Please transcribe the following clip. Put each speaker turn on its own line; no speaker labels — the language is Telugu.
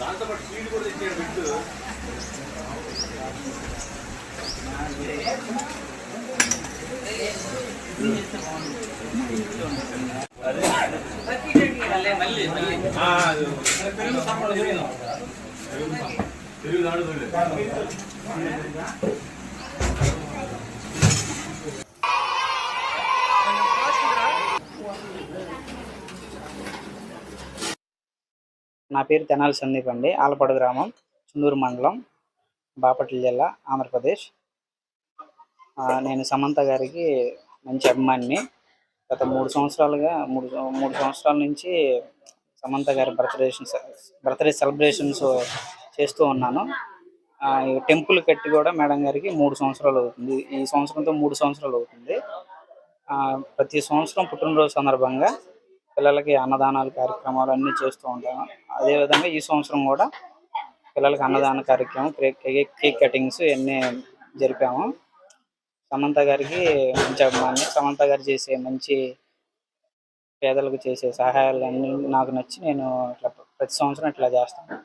దాంతో పాటు స్వీట్ కూడా తెచ్చాడు బిడ్డు ఆ, అది
నా పేరు తెనాలి సందీప్ అండి. ఆలపాడు గ్రామం చుందూరు మండలం బాపట్ల జిల్లా ఆంధ్రప్రదేశ్. నేను సమంత గారికి మంచి అభిమానిని. గత మూడు సంవత్సరాలుగా మూడు మూడు సంవత్సరాల నుంచి సమంత గారి బర్త్డే బర్త్డే సెలబ్రేషన్స్ చేస్తూ ఉన్నాను. ఈ టెంపుల్ కట్టి కూడా మేడం గారికి మూడు సంవత్సరాలు అవుతుంది. ఈ సంవత్సరంతో మూడు సంవత్సరాలు అవుతుంది. ఆ, ప్రతి సంవత్సరం పుట్టినరోజు సందర్భంగా పిల్లలకి అన్నదానాలు కార్యక్రమాలు అన్నీ చేస్తూ ఉంటాము అదేవిధంగా ఈ సంవత్సరం కూడా పిల్లలకి అన్నదాన కార్యక్రమం కేక్ కేక్ కటింగ్స్ ఇవన్నీ జరిపాము. సమంత గారికి మంచి అభిమాని సమంత గారు చేసే మంచి పేదలకు చేసే సహాయాలు అన్నీ నాకు నచ్చి నేను ఇట్లా ప్రతి సంవత్సరం ఇట్లా చేస్తాను.